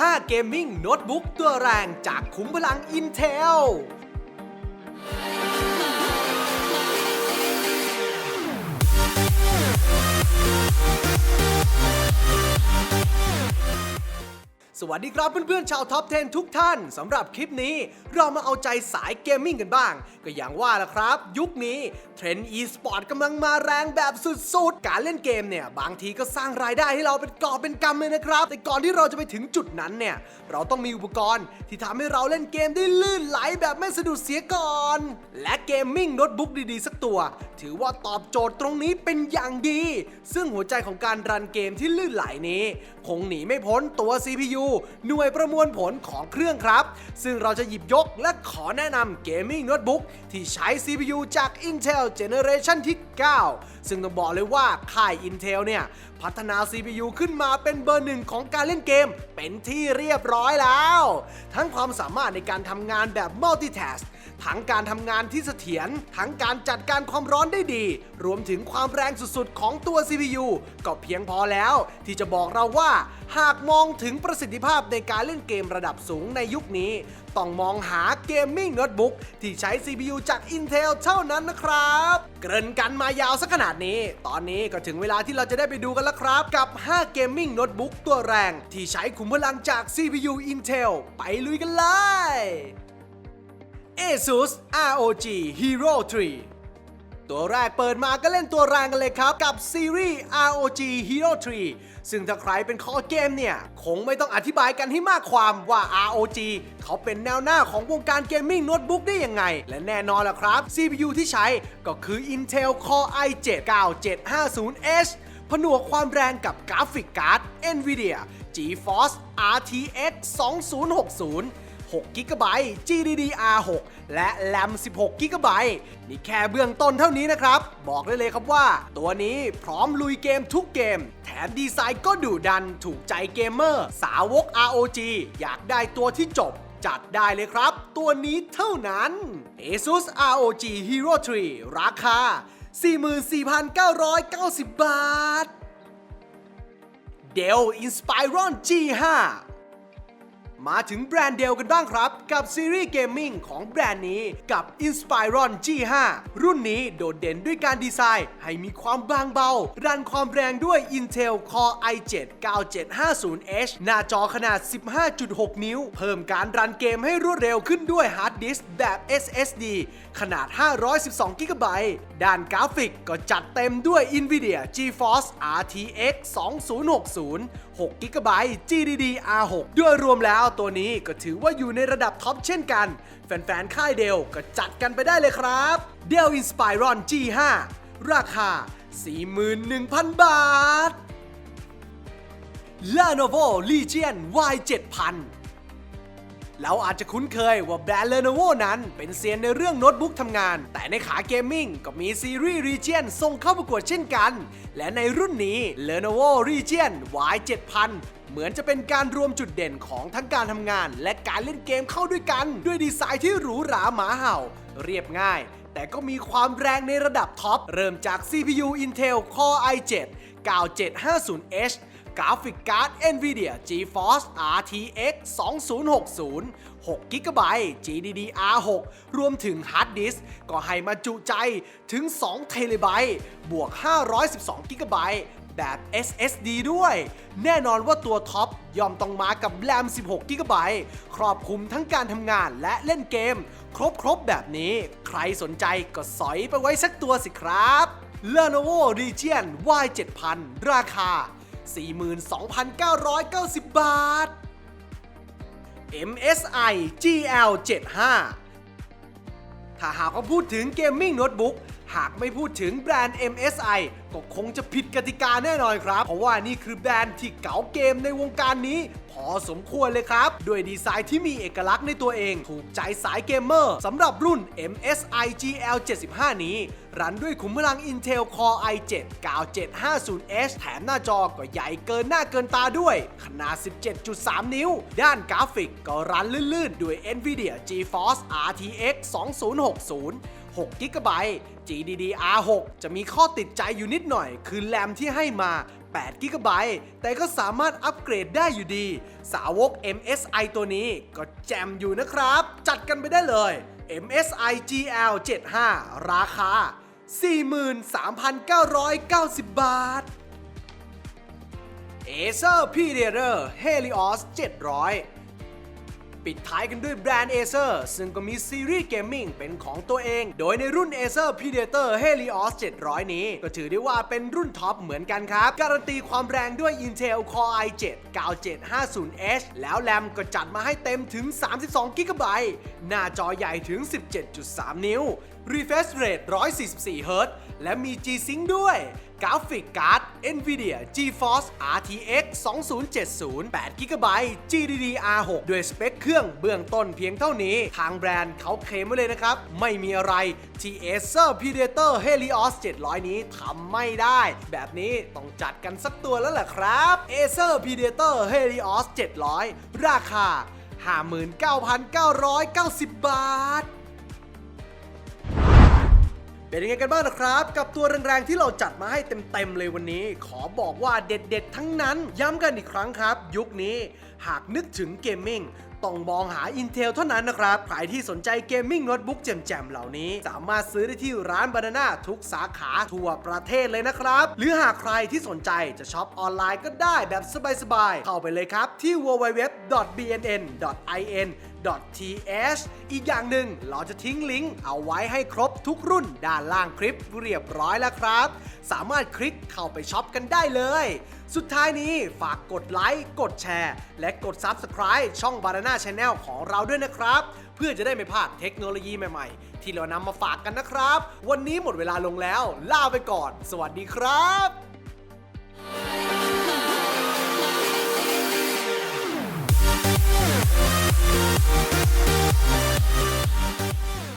5เกมมิ่งโน้ตบุ๊กตัวแรงจากขุมพลัง Intel สวัสดีครับเพื่อนๆชาวท็อป 10 ทุกท่านสำหรับคลิปนี้เรามาเอาใจสายเกมมิ่งกันบ้าง ก็อย่างว่าละครับ ยุคนี้ เทรนด์ e-sport กำลังมาแรงแบบสุดๆ การเล่นเกมเนี่ย บางทีก็สร้างรายได้ให้เราเป็นกอบเป็นกำเลยนะครับ แต่ก่อนที่เราจะไปถึงจุดนั้นเนี่ย เราต้องมีอุปกรณ์ที่ทำให้เราเล่นเกมได้ลื่นไหลแบบไม่สะดุดเสียก่อน และเกมมิ่งโน้ตบุ๊กดีๆ สักตัว ถือว่าตอบโจทย์ตรงนี้เป็นอย่างดี ซึ่งหัวใจของการรันเกมที่ลื่นไหลนี้ คงหนีไม่พ้นตัว CPU หน่วยประมวลผลของเครื่องครับ ซึ่งเราจะหยิบยกและขอแนะนำเกมมิ่งโน้ตบุ๊กที่ใช้ CPU จาก Intel Generation ที่ 9 ซึ่งต้องบอกเลยว่าค่าย Intel เนี่ย พัฒนา CPU ขึ้นมาเป็นเบอร์หนึ่งของการเล่นเกม เป็นที่เรียบร้อยแล้ว ทั้งความสามารถในการทำงานแบบ multitask ทั้งการทำงานที่เสถียรทั้งการจัดการความร้อนได้ดี รวมถึงความแรงสุดๆ ของตัว CPU ก็เพียงพอแล้ว ที่จะบอกเราว่า หากมองถึงประสิทธิภาพในการเล่นเกมระดับสูงในยุคนี้ ต้องมองหาเกมมิ่งโน้ตบุ๊กที่ใช้ CPU จาก Intel เท่านั้นนะครับ เกริ่นกันมายาวสักขนาดนี้ ตอนนี้ก็ถึงเวลาที่เราจะได้ไปดูกันแล้วครับ กับ 5 เกมมิ่งโน้ตบุ๊กตัวแรง ที่ใช้ขุมพลังจาก CPU Intel ไปลุยกันเลย ASUS ROG Hero 3 ตัวแรกเปิดมาก็เล่นตัวแรงกันเลยครับ กับซีรีส์ ROG Hero 3 ซึ่งถ้าใครเป็นคอเกมเนี่ย คงไม่ต้องอธิบายกันให้มากความว่า ROG เขาเป็นแนวหน้าของวงการเกมมิ่งโน้ตบุ๊กได้ยังไง และแน่นอนล่ะครับ CPU ที่ใช้ก็คือ Intel Core i7 9750H ผนวกความแรงกับกราฟิกการ์ด NVIDIA GeForce RTX 2060 6 g b GDDR6 และ RAM 16 g b นี่แค่เบื้องต้นเท่านี้นะครับ บอกได้เลยครับว่า ตัวนี้พร้อมลุยเกมทุกเกม แถมดีไซน์ก็ดุดันถูกใจเกมเมอร์ สาวก ROG อยากได้ตัวที่จบจัดได้เลยครับ ตัวนี้เท่านั้น ASUS ROG Hero 3 ราคา 44,990 บาท Dell Inspiron G5 มาถึงแบรนด์เดลกันบ้างครับ กับซีรีส์เกมมิ่งของแบรนด์นี้กับ Inspiron G5 รุ่นนี้โดดเด่นด้วยการดีไซน์ ให้มีความบางเบา รันความแรงด้วย Intel Core i7 9750H หน้าจอขนาด 15.6 นิ้ว เพิ่มการรันเกมให้รวดเร็วขึ้นด้วยฮาร์ดดิสก์แบบ SSD ขนาด 512 g b ด้านกราฟิกก็จัดเต็มด้วย NVIDIA GeForce RTX 2060 6 g b GDDR6 ด้วยรวมแล้วตัวนี้ก็ถือว่าอยู่ในระดับท็อปเช่นกัน แฟนๆ ค่ายเดลก็จัดกันไปได้เลยครับ Dell Inspiron G5 ราคา 41,000 บาท Lenovo Legion Y7000 เราอาจจะคุ้นเคยว่าแบรนด์ Lenovo นั้นเป็นเซียนในเรื่องโน้ตบุ๊กทำงาน แต่ในขาเกมมิ่งก็มีซีรีส์ Region ส่งเข้าประกวดเช่นกัน และในรุ่นนี้ Lenovo Region Y7000 เหมือนจะเป็นการรวมจุดเด่นของทั้งการทำงาน และการเล่นเกมเข้าด้วยกัน ด้วยดีไซน์ที่หรูหราหมาเห่า เรียบง่าย แต่ก็มีความแรงในระดับท็อป เริ่มจาก CPU Intel Core i7 9750H กราฟิกการ์ด NVIDIA GeForce RTX 2060 6 g b GDDR6 รวมถึงฮาร์ดดิสก์ก็ให้มาจุใจถึง2เทเลไบต์บวก 512 g b แบบ SSD ด้วย แน่นอนว่าตัวท็อปยอมต้องมากับ RAM 16 g b ครอบคลุมทั้งการทำงานและเล่นเกม ครบครบๆแบบนี้ ใครสนใจก็สอยไปไว้สักตัวสิครับ Lenovo Legion Y7000 ราคา 42,990 บาท MSI GL75 ถ้าหากว่าพูดถึงเกมมิ่งโน้ตบุ๊ก หากไม่พูดถึงแบรนด์ MSI ก็คงจะผิดกติกาแน่นอนครับ เพราะว่านี่คือแบรนด์ที่เก๋าเกมในวงการนี้ พอสมควรเลยครับ ด้วยดีไซน์ที่มีเอกลักษณ์ในตัวเอง ถูกใจสายเกมเมอร์สำหรับรุ่น MSI GL75 นี้ รันด้วยขุมพลัง Intel Core i7 9750H แถมหน้าจอก็ใหญ่เกินหน้าเกินตาด้วย ขนาด 17.3 นิ้ว ด้านกราฟิกก็รันลื่นๆ ด้วย NVIDIA GeForce RTX 2060 6 g b GDDR6 จะมีข้อติดใจอยู่นิดหน่อย คือแรมที่ให้มา8 g b แต่ก็สามารถอัปเกรดได้อยู่ดี สาวก MSI ตัวนี้ก็แจมอยู่นะครับ จัดกันไปได้เลย MSI GL 75 ราคา 43,990 บาท Acer Predator Helios 700 ปิดท้ายกันด้วยแบรนด์ Acer ซึ่งก็มีซีรีส์เกมมิ่งเป็นของตัวเอง โดยในรุ่น Acer Predator Helios 700 นี้ ก็ถือได้ว่าเป็นรุ่นท็อปเหมือนกันครับ การันตีความแรงด้วย Intel Core i7 9750H แล้วแรมก็จัดมาให้เต็มถึง 32 GB หน้าจอใหญ่ถึง 17.3 นิ้ว Refresh Rate 144 Hz และมี G-Sync ด้วย กราฟิกการ์ด NVIDIA GeForce RTX 2070 8 GB GDDR6 ด้วยสเปคเครื่องเบื้องต้นเพียงเท่านี้ ทางแบรนด์เขาเคลมไว้เลยนะครับ ไม่มีอะไรที่ Acer Predator Helios 700 นี้ทำไม่ได้ แบบนี้ต้องจัดกันสักตัวแล้วแหละครับ Acer Predator Helios 700 ราคา 59,990 บาท เป็นยังไงกันบ้างนะครับ กับตัวแรงๆที่เราจัดมาให้เต็มๆเลยวันนี้ ขอบอกว่าเด็ดๆ ทั้งนั้น ย้ำกันอีกครั้งครับ ยุคนี้ หากนึกถึงเกมมิ่ง ต้องมองหา Intel เท่านั้นนะครับ ใครที่สนใจเกมมิ่งโน้ตบุ๊กแจ่มๆเหล่านี้ สามารถซื้อได้ที่ร้านบานาน่าทุกสาขาทั่วประเทศเลยนะครับ หรือหากใครที่สนใจจะช็อปออนไลน์ก็ได้แบบสบายๆ เข้าไปเลยครับ ที่ www.bnn.in .th อีกอย่างหนึ่งเราจะทิ้งลิงก์เอาไว้ให้ครบทุกรุ่นด้านล่างคลิปเรียบร้อยแล้วครับ สามารถคลิกเข้าไปช็อปกันได้เลย สุดท้ายนี้ฝากกดไลค์ กดแชร์ และกด Subscribe ช่อง Banana Channel ของเราด้วยนะครับ เพื่อจะได้ไม่พลาดเทคโนโลยีใหม่ๆ ที่เรานำมาฝากกันนะครับ วันนี้หมดเวลาลงแล้วลาไปก่อน สวัสดีครับ